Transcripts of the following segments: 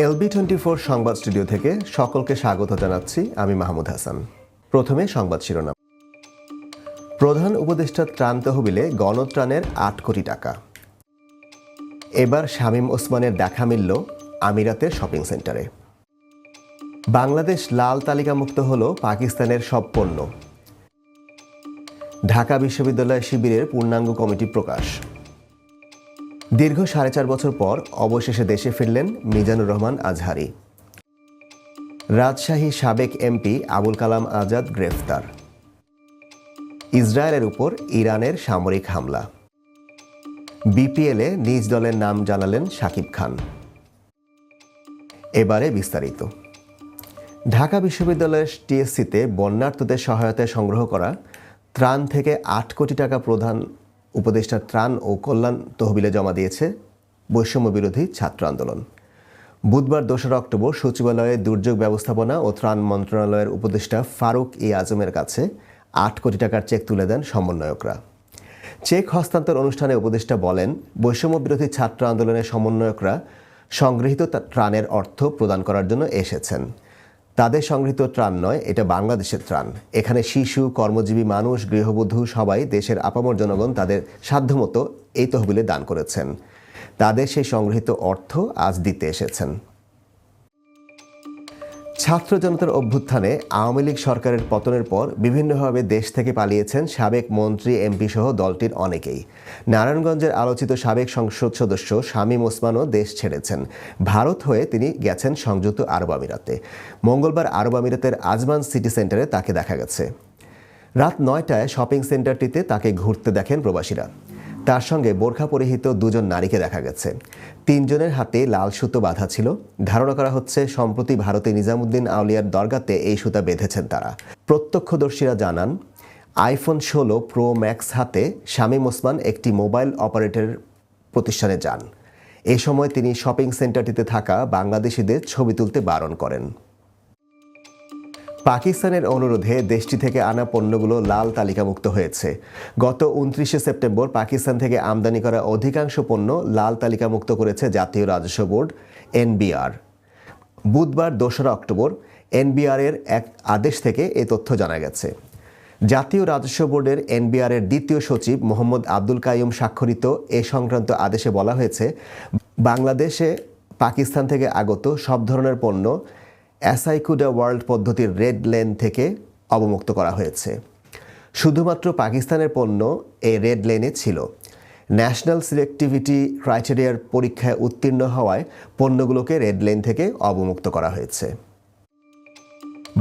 LB twenty four সংবাদ studio থেকে সকলকে স্বাগত জানাচ্ছি আমি মাহমুদ হাসান। প্রথমে সংবাদ শিরোনাম। প্রধান উপদেষ্টা ত্রাণ তহবিলে গণত্রাণের আট কোটি টাকা। এবার শামীম ওসমানের দেখা মিলল আমিরাতের শপিং সেন্টারে। বাংলাদেশ লাল তালিকামুক্ত হল পাকিস্তানের সব পণ্য। ঢাকা বিশ্ববিদ্যালয় শিবিরের পূর্ণাঙ্গ কমিটি প্রকাশ। দীর্ঘ সাড়ে চার বছর পর অবশেষে দেশে ফিরলেন মিজানুর রহমান আজহারি। রাজশাহী সাবেক এমপি আবুল কালাম আজাদ গ্রেফতার। ইসরায়েলের উপর ইরানের সামরিক হামলা। বিপিএলে নিজ দলের নাম জানালেন শাকিব খান। এবারে বিস্তারিত। ঢাকা বিশ্ববিদ্যালয়ের টিএসসিতে বন্যার্থদের সহায়তায় সংগ্রহ করা ত্রাণ থেকে আট কোটি টাকা প্রধান উপদেষ্টা ত্রাণ ও কল্যাণ তহবিলে জমা দিয়েছে বৈষম্য বিরোধী ছাত্র আন্দোলন। বুধবার দোসরা অক্টোবর সচিবালয়ে দুর্যোগ ব্যবস্থাপনা ও ত্রাণ মন্ত্রণালয়ের উপদেষ্টা ফারুক ই আজমের কাছে আট কোটি টাকার চেক তুলে দেন সমন্বয়করা। চেক হস্তান্তর অনুষ্ঠানে উপদেষ্টা বলেন, বৈষম্য বিরোধী ছাত্র আন্দোলনের সমন্বয়করা সংগৃহীত ত্রাণের অর্থ প্রদান করার জন্য এসেছেন। তাদের সংগৃহীত ত্রাণ নয়, এটা বাংলাদেশের ত্রাণ। এখানে শিশু, কর্মজীবী মানুষ, গৃহবধূ সবাই দেশের আপামর জনগণ তাদের সাধ্যমতো এই তহবিলে দান করেছেন। তাদের সেই সংগৃহীত অর্থ আজ দিতে এসেছেন। ছাত্র জনতার অভ্যুত্থানে আওয়ামী লীগ সরকারের পতনের পর বিভিন্নভাবে দেশ থেকে পালিয়েছেন সাবেক মন্ত্রী, এমপি সহ দলটির অনেকেই। নারায়ণগঞ্জের আলোচিত সাবেক সংসদ সদস্য শামীম ওসমানও দেশ ছেড়েছেন। ভারত হয়ে তিনি গেছেন সংযুক্ত আরব আমিরাতে। মঙ্গলবার আরব আমিরাতের আজমান সিটি সেন্টারে তাকে দেখা গেছে। রাত নয়টায় শপিং সেন্টারটিতে তাকে ঘুরতে দেখেন প্রবাসীরা। তার সঙ্গে বোরখা পরিহিত দুজন নারীকে দেখা গেছে। তিনজনের হাতে লাল সুতো বাঁধা ছিল। ধারণা করা হচ্ছে, সম্প্রতি ভারতে নিজামুদ্দিন আউলিয়ার দরগাতে এই সুতা বেঁধেছেন তারা। প্রত্যক্ষদর্শীরা জানান, আইফোন ষোলো প্রো ম্যাক্স হাতে শামীম ওসমান একটি মোবাইল অপারেটর প্রতিষ্ঠানে যান। এ সময় তিনি শপিং সেন্টারটিতে থাকা বাংলাদেশিদের ছবি তুলতে বারণ করেন। পাকিস্তানের অনুরোধে দেশটি থেকে আনা পণ্যগুলো লাল তালিকামুক্ত হয়েছে। গত উনত্রিশে সেপ্টেম্বর পাকিস্তান থেকে আমদানি করা অধিকাংশ পণ্য লাল তালিকামুক্ত করেছে জাতীয় রাজস্ব বোর্ড, এনবিআর। বুধবার দোসরা অক্টোবর এনবিআর এর এক আদেশ থেকে এ তথ্য জানা গেছে। জাতীয় রাজস্ব বোর্ডের এনবিআর এর দ্বিতীয় সচিব মোহাম্মদ আব্দুল কাইম স্বাক্ষরিত এ সংক্রান্ত আদেশে বলা হয়েছে, বাংলাদেশে পাকিস্তান থেকে আগত সব ধরনের পণ্য অ্যাসাইকুডা ওয়ার্ল্ড পদ্ধতির রেড লেন থেকে অবমুক্ত করা হয়েছে। শুধুমাত্র পাকিস্তানের পণ্য এই রেড লেনে ছিল। ন্যাশনাল সিলেক্টিভিটি ক্রাইটেরিয়ার পরীক্ষায় উত্তীর্ণ হওয়ায় পণ্যগুলোকে রেড লেন থেকে অবমুক্ত করা হয়েছে।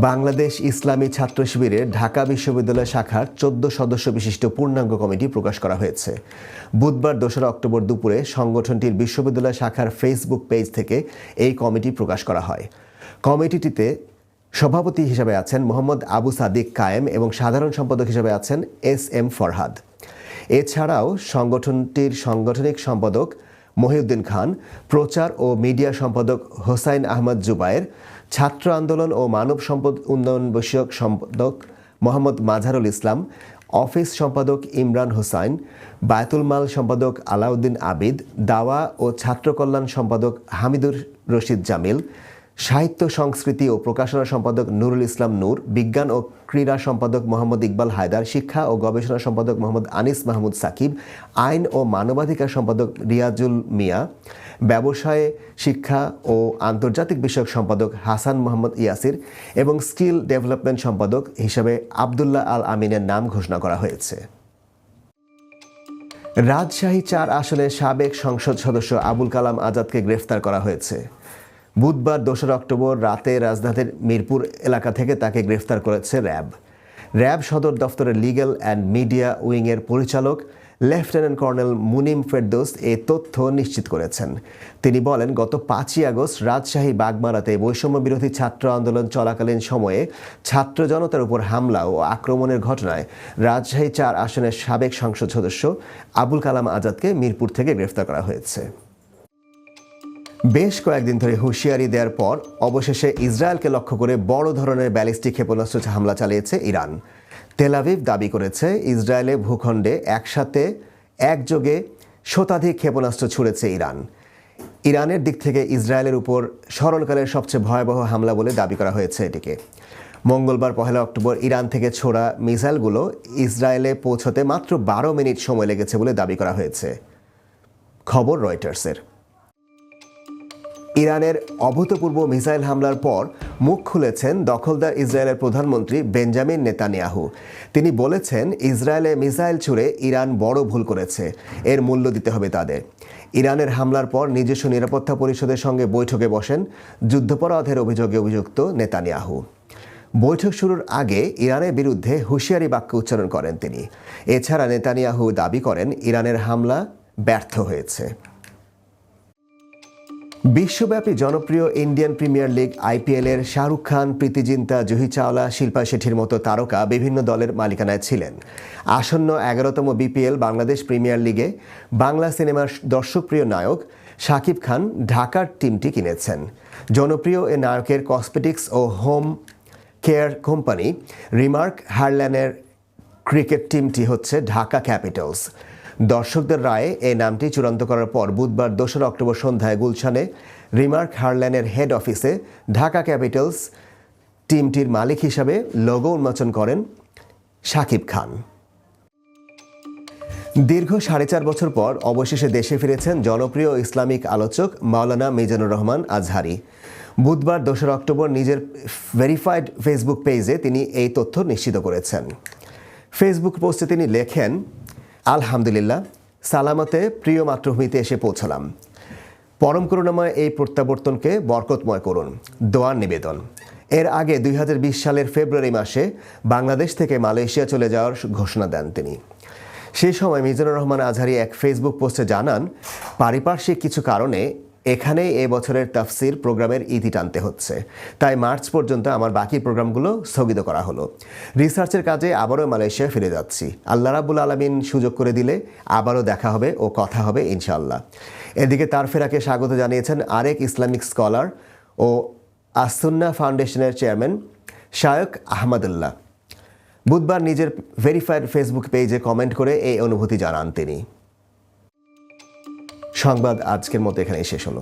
বাংলাদেশ ইসলামী ছাত্র শিবিরের ঢাকা বিশ্ববিদ্যালয় শাখার চোদ্দ সদস্য বিশিষ্ট পূর্ণাঙ্গ কমিটি প্রকাশ করা হয়েছে। বুধবার দোসরা অক্টোবর দুপুরে সংগঠনটির বিশ্ববিদ্যালয় শাখার ফেসবুক পেজ থেকে এই কমিটি প্রকাশ করা হয়। কমিটিটিতে সভাপতি হিসেবে আছেন মোহাম্মদ আবু সাদিক কায়েম এবং সাধারণ সম্পাদক হিসেবে আছেন এস এম ফরহাদ। এছাড়াও সংগঠনটির সাংগঠনিক সম্পাদক মহিউদ্দিন খান, প্রচার ও মিডিয়া সম্পাদক হোসাইন আহমদ জুবায়ের, ছাত্র আন্দোলন ও মানব সম্পদ উন্নয়ন বিষয়ক সম্পাদক মোহাম্মদ মাঝারুল ইসলাম, অফিস সম্পাদক ইমরান হোসাইন, বায়তুল মাল সম্পাদক আলাউদ্দিন আবিদ, দাওয়া ও ছাত্র কল্যাণ সম্পাদক হামিদুর রশিদ জামিল সাহিত্য, সংস্কৃতি ও প্রকাশনা সম্পাদক নুরুল ইসলাম নূর, বিজ্ঞান ও ক্রীড়া সম্পাদক মোহাম্মদ ইকবাল হায়দার, শিক্ষা ও গবেষণা সম্পাদক মোহাম্মদ আনিস মাহমুদ সাকিব, আইন ও মানবাধিকার সম্পাদক রিয়াজুল মিয়া, ব্যবসায়ে, শিক্ষা ও আন্তর্জাতিক বিষয়ক সম্পাদক হাসান মোহাম্মদ ইয়াসির এবং স্কিল ডেভেলপমেন্ট সম্পাদক হিসেবে আবদুল্লাহ আল আমিনের নাম ঘোষণা করা হয়েছে। রাজশাহী চার আসনের সাবেক সংসদ সদস্য আবুল কালাম আজাদকে গ্রেফতার করা হয়েছে। বুধবার দোসরা অক্টোবর রাতে রাজধানীর মিরপুর এলাকা থেকে তাকে গ্রেফতার করেছে র্যাব। র্যাব সদর দফতরের লিগ্যাল অ্যান্ড মিডিয়া উইংয়ের পরিচালক, লেফটেন্যান্ট কর্নেল মুনিম ফেরদোস এ তথ্য নিশ্চিত করেছেন। তিনি বলেন, গত পাঁচই আগস্ট রাজশাহী বাগমারাতে বৈষম্য বিরোধী ছাত্র আন্দোলন চলাকালীন সময়ে ছাত্র জনতার উপর হামলা ও আক্রমণের ঘটনায় রাজশাহী চার আসনের সাবেক সংসদ সদস্য আবুল কালাম আজাদকে মিরপুর থেকে গ্রেফতার করা হয়েছে। বেশ কয়েকদিন ধরে হুঁশিয়ারি দেওয়ার পর অবশেষে ইসরায়েলকে লক্ষ্য করে বড় ধরনের ব্যালিস্টিক ক্ষেপণাস্ত্র হামলা চালিয়েছে ইরান। তেলাভিভ দাবি করেছে, ইসরায়েলে ভূখণ্ডে একসাথে একযোগে শতাধিক ক্ষেপণাস্ত্র ছুড়েছে ইরান। ইরানের দিক থেকে ইসরায়েলের উপর স্মরণকালের সবচেয়ে ভয়াবহ হামলা বলে দাবি করা হয়েছে এটিকে। মঙ্গলবার পহেলা অক্টোবর ইরান থেকে ছোড়া মিসাইলগুলো ইসরায়েলে পৌঁছতে মাত্র বারো মিনিট সময় লেগেছে বলে দাবি করা হয়েছে। খবর রয়টার্সের। ইরানের অভূতপূর্ব মিসাইল হামলার পর মুখ খুলেছেন দখলদার ইসরায়েলের প্রধানমন্ত্রী বেঞ্জামিন নেতানিয়াহু। তিনি বলেছেন, ইসরায়েলে মিসাইল ছুড়ে ইরান বড় ভুল করেছে। এর মূল্য দিতে হবে তাদের। ইরানের হামলার পর নিজস্ব নিরাপত্তা পরিষদের সঙ্গে বৈঠকে বসেন যুদ্ধাপরাধের অভিযোগে অভিযুক্ত নেতানিয়াহু। বৈঠক শুরুর আগে ইরানের বিরুদ্ধে হুঁশিয়ারি বাক্য উচ্চারণ করেন তিনি। এছাড়া নেতানিয়াহু দাবি করেন, ইরানের হামলা ব্যর্থ হয়েছে। বিশ্বব্যাপী জনপ্রিয় ইন্ডিয়ান প্রিমিয়ার লিগ আইপিএল এর শাহরুখ খান, প্রীতি জিন্তা, জুহি চাওলা, শিল্পা শেঠির মতো তারকা বিভিন্ন দলের মালিকানায় ছিলেন। আসন্ন এগারোতম বিপিএল বাংলাদেশ প্রিমিয়ার লিগে বাংলা সিনেমার দর্শকপ্রিয় নায়ক শাকিব খান ঢাকার টিমটি কিনেছেন। জনপ্রিয় এ নায়কের কসমেটিক্স ও হোম কেয়ার কোম্পানি রিমার্ক হারল্যানের ক্রিকেট টিমটি হচ্ছে ঢাকা ক্যাপিটালস। দর্শকদের রায়ে এই নামটি চূড়ান্ত করার পর বুধবার দোসরা অক্টোবর সন্ধ্যায় গুলশানে রিমার্ক হারল্যানের হেড অফিসে ঢাকা ক্যাপিটালস টিমটির মালিক হিসাবে লোগো উন্মোচন করেন শাকিব খান। দীর্ঘ সাড়ে চার বছর পর অবশেষে দেশে ফিরেছেন জনপ্রিয় ইসলামিক আলোচক মাওলানা মিজানুর রহমান আজহারি। বুধবার দোসরা অক্টোবর নিজের ভেরিফাইড ফেসবুক পেজে তিনি এই তথ্য নিশ্চিত করেছেন। ফেসবুক পোস্টে তিনি লেখেন আলহামদুলিল্লাহ, সালামতে প্রিয় মাতৃভূমিতে এসে পৌঁছলাম। পরম করুণাময় এই প্রত্যাবর্তনকে বরকতময় করুন। দোয়ার নিবেদন। এর আগে দুই হাজার বিশ সালের ফেব্রুয়ারি মাসে বাংলাদেশ থেকে মালয়েশিয়া চলে যাওয়ার ঘোষণা দেন তিনি। সেই সময় মিজানুর রহমান আজহারি এক ফেসবুক পোস্টে জানান, পারিপার্শ্বিক কিছু কারণে এখানেই এ বছরের তাফসির প্রোগ্রামের ইতি টানতে হচ্ছে। তাই মার্চ পর্যন্ত আমার বাকি প্রোগ্রামগুলো স্থগিত করা হলো। রিসার্চের কাজে আবারও মালয়েশিয়া ফিরে যাচ্ছি। আল্লাহ রাবুল আলমিন সুযোগ করে দিলে আবারও দেখা হবে ও কথা হবে ইনশাল্লাহ এদিকে তার ফেরাকে স্বাগত জানিয়েছেন আরেক ইসলামিক স্কলার ও আসুন্না ফাউন্ডেশনের চেয়ারম্যান শায়ক আহমদুল্লাহ। বুধবার নিজের ভেরিফাইড ফেসবুক পেজে কমেন্ট করে এই অনুভূতি জানান তিনি। সংবাদ আজকের মতো এখানেই শেষ হলো।